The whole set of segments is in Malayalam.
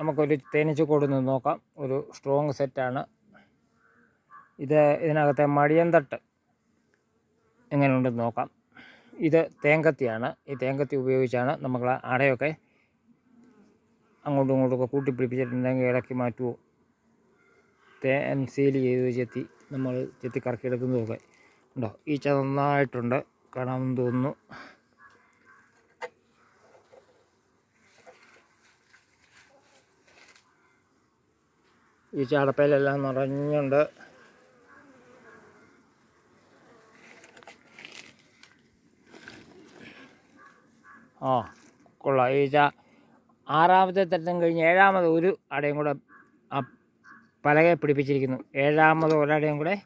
നമുക്കൊരു തേനീച്ചക്കൂട് നിന്ന് നോക്കാം. ഒരു സ്ട്രോങ് സെറ്റാണ് ഇത് ഇതിനകത്തെ മടിയന്തട്ട് എങ്ങനെയുണ്ടെന്ന് നോക്കാം. ഇത് തേങ്കത്തിയാണ് ഈ തേങ്കത്തി ഉപയോഗിച്ചാണ് നമ്മൾ അടയൊക്കെ അങ്ങോട്ടും ഇങ്ങോട്ടുമൊക്കെ കൂട്ടിപ്പിടിപ്പിച്ചിട്ടുണ്ടെങ്കിൽ ഇളക്കി മാറ്റുമോ തേൻ സീൽ ചെയ്ത് ചെത്തി നമ്മൾ ചെത്തി കറക്കി എടുക്കുന്നതൊക്കെ ഉണ്ടോ? ഈച്ച നന്നായിട്ടുണ്ട്. കാണാമെന്ന് തോന്നുന്നു. ഈ ചാടപ്പയിലെല്ലാം നിറഞ്ഞുണ്ട്. ആ കൊള്ളാം. ഈ ചാ ആറാമത്തെ തട്ടം കഴിഞ്ഞ് ഏഴാമത് ഒരു അടയും കൂടെ ആ പലകയിൽ പിടിപ്പിച്ചിരിക്കുന്നു. ഏഴാമത് ഒരടയും കൂടെ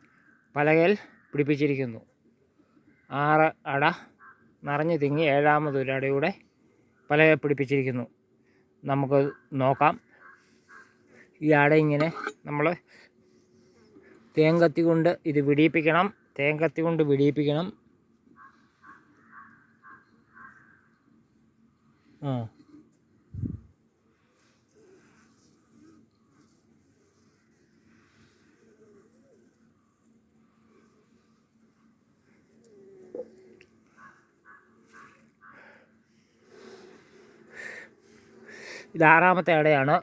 പലകയിൽ പിടിപ്പിച്ചിരിക്കുന്നു. ആറ് അട നിറഞ്ഞു തിങ്ങി ഏഴാമത് ഒരടയൂടെ പലകയിൽ പിടിപ്പിച്ചിരിക്കുന്നു. നമുക്ക് നോക്കാം. ഈ അട ഇങ്ങനെ നമ്മൾ തേൻ കത്തി കൊണ്ട് ഇത് വിടിയിപ്പിക്കണം. തേൻ കത്തി കൊണ്ട് വിടിയിപ്പിക്കണം. ആ. ഇത് ആറാമത്തെ ഇടയാണ്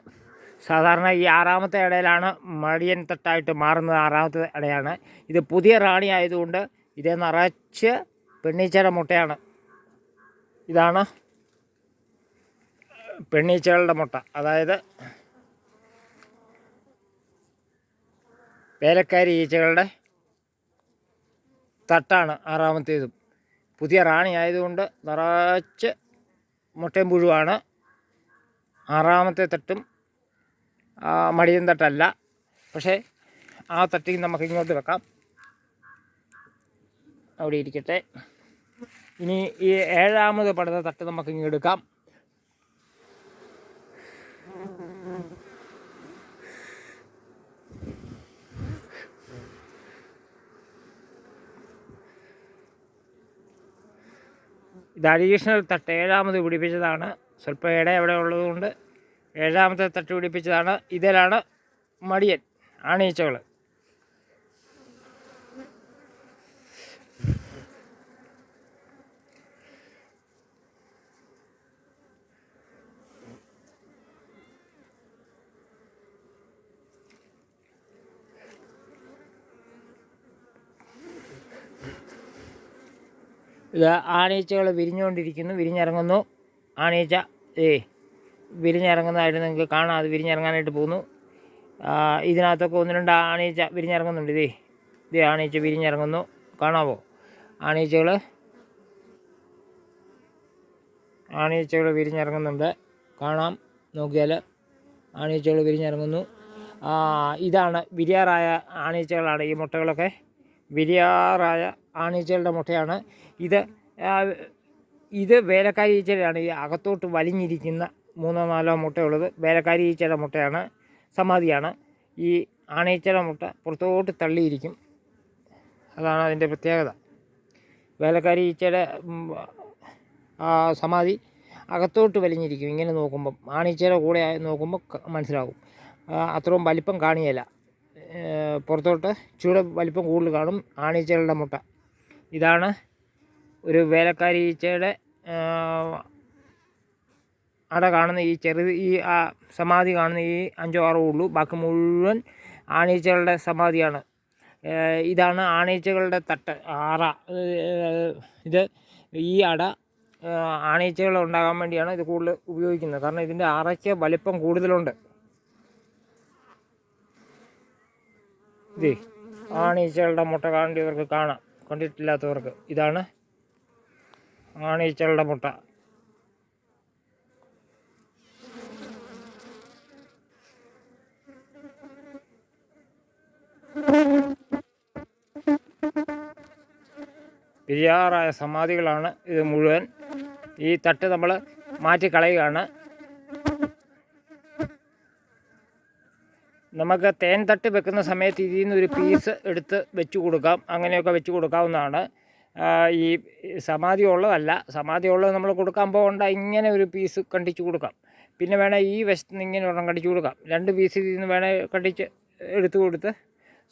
സാധാരണ ഈ ആറാമത്തെ ഇടയിലാണ് മടിയൻ തട്ടായിട്ട് മാറുന്നത് ആറാമത്തെ ഇടയാണ്. ഇത് പുതിയ റാണി ആയതുകൊണ്ട് ഇത് നിറച്ച് പെണ്ണീച്ചയുടെ മുട്ടയാണ്. ഇതാണ് പെണ്ണീച്ചകളുടെ മുട്ട. അതായത് വേലക്കാരി ഈച്ചകളുടെ തട്ടാണ് ആറാമത്തേതും. പുതിയ റാണി ആയതുകൊണ്ട് നിറച്ച് മുട്ടയും പുഴുവാണ് ആറാമത്തെ തട്ടും മടിയൻ തട്ടല്ല. പക്ഷേ ആ തട്ടി നമുക്ക് ഇങ്ങോട്ട് വെക്കാം. അവിടെ ഇരിക്കട്ടെ. ഇനി ഈ ഏഴാമത് പടുത്ത തട്ട് നമുക്ക് ഇങ്ങ് എടുക്കാം. ഇത് അഡീഷണൽ തട്ട് ഏഴാമത് പിടിപ്പിച്ചതാണ്. സ്വല്പം ഇട അവിടെ ഉള്ളതുകൊണ്ട് ഏഴാമത്തെ തട്ട് പിടിപ്പിച്ചതാണ്. ഇതിലാണ് മടിയൻ ആണീച്ചകൾ ഇത് ആണീച്ചകൾ വിരിഞ്ഞുകൊണ്ടിരിക്കുന്നു. വിരിഞ്ഞിറങ്ങുന്നു. ആണീച്ച ഏ വിരിഞ്ഞിറങ്ങുന്നതായിട്ട് നിങ്ങൾക്ക് കാണാം. അത് വിരിഞ്ഞിറങ്ങാനായിട്ട് പോകുന്നു. ഇതിനകത്തൊക്കെ ഒന്ന് രണ്ട് ആണീച്ച വിരിഞ്ഞിറങ്ങുന്നുണ്ട്. ഇതേ ഇതേ ആണീച്ച വിരിഞ്ഞിറങ്ങുന്നു. കാണാവോ? ആണീച്ചകൾ ആണീച്ചകൾ വിരിഞ്ഞിറങ്ങുന്നുണ്ട്. കാണാം. നോക്കിയാൽ ആണീച്ചകൾ വിരിഞ്ഞിറങ്ങുന്നു. ഇതാണ് വിരിയാറായ ആണീച്ചകളാണ് ഈ മുട്ടകളൊക്കെ. വിരിയാറായ ആണീച്ചകളുടെ മുട്ടയാണ്. ഇത് ഇത് വേലക്കാരി ഈച്ചയുടെയാണ് ഈ അകത്തോട്ട് വലിഞ്ഞിരിക്കുന്ന മൂന്നോ നാലോ മുട്ടയുള്ളത്. വേലക്കാരി ഈച്ചയുടെ മുട്ടയാണ്. സമാധിയാണ്. ഈ ആണീച്ചയുടെ മുട്ട പുറത്തോട്ട് തള്ളിയിരിക്കും. അതാണ് അതിന്റെ പ്രത്യേകത. വേലക്കാരി ഈച്ചയുടെ സമാധി അകത്തോട്ട് വലിഞ്ഞിരിക്കും. ഇങ്ങനെ നോക്കുമ്പം ആണീച്ചയുടെ കൂടെ നോക്കുമ്പോൾ മനസ്സിലാവും. അത്രയും വലിപ്പം കാണിയല്ല പുറത്തോട്ട് ചൂട് വലിപ്പം കൂടുതൽ കാണും ആണീച്ചകളുടെ മുട്ട. ഇതാണ് ഒരു വേലക്കാരി ഈച്ചയുടെ അട കാണുന്ന ഈ ചെറു ഈ ആ സമാധി കാണുന്ന ഈ അഞ്ചോ ആറോ ഉള്ളൂ. ബാക്കി മുഴുവൻ ആണീച്ചകളുടെ സമാധിയാണ്. ഇതാണ് ആണീച്ചകളുടെ തട്ട് ആറ. ഇത് ഈ അട ആണീച്ചകൾ ഉണ്ടാകാൻ വേണ്ടിയാണ് ഇത് കൂടുതൽ ഉപയോഗിക്കുന്നത്. കാരണം ഇതിന്റെ അറയ്ക്ക് വലിപ്പം കൂടുതലുണ്ട്. ഇതേ ആണീച്ചകളുടെ മുട്ട കാണേണ്ടവർക്ക് കാണാം. കണ്ടിട്ടില്ലാത്തവർക്ക്. ഇതാണ് ആണീച്ചകളുടെ മുട്ട. പെരിയാറായ സമാധികളാണ് ഇത് മുഴുവൻ. ഈ തട്ട് നമ്മൾ മാറ്റിക്കളയുകയാണ്. നമുക്ക് തേൻ തട്ട് വെക്കുന്ന സമയത്ത് ഇതിൽ നിന്ന് ഒരു പീസ് എടുത്ത് വെച്ച് കൊടുക്കാം. അങ്ങനെയൊക്കെ വെച്ച് കൊടുക്കാവുന്നതാണ്. ഈ സമാധി ഉള്ളതല്ല. സമാധി ഉള്ളത് നമ്മൾ കൊടുക്കാൻ പോകണ്ട. ഇങ്ങനെ ഒരു പീസ് കണ്ടിച്ച് കൊടുക്കാം. പിന്നെ വേണേൽ ഈ വശത്ത് നിന്ന് ഇങ്ങനെ ഒരെണ്ണം കടിച്ചു കൊടുക്കാം. രണ്ട് പീസ് ഇതിൽ നിന്ന് വേണേൽ കണ്ടിച്ച് എടുത്തു കൊടുത്ത്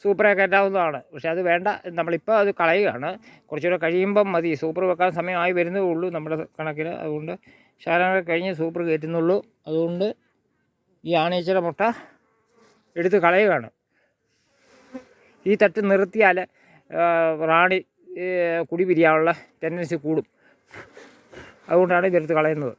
സൂപ്പറായി കയറ്റാവുന്നതാണ് പക്ഷേ അത് വേണ്ട. നമ്മളിപ്പോൾ അത് കളയുകയാണ്. കുറച്ചുകൂടെ കഴിയുമ്പം മതി. സൂപ്പർ വെക്കാൻ സമയമായി വരുന്നേ ഉള്ളൂ നമ്മുടെ കണക്കിൽ അതുകൊണ്ട് ശാലങ്ങൾ കഴിഞ്ഞ് സൂപ്പർ കയറ്റുന്നുള്ളൂ. അതുകൊണ്ട് ഈ ആണീച്ചയുടെ മുട്ട എടുത്ത് കളയുകയാണ്. ഈ തട്ട് നിർത്തിയാൽ റാണി കുടി പിരിയാനുള്ള ടെൻഡൻസി കൂടും. അതുകൊണ്ടാണ് ഇതെടുത്ത് കളയുന്നത്.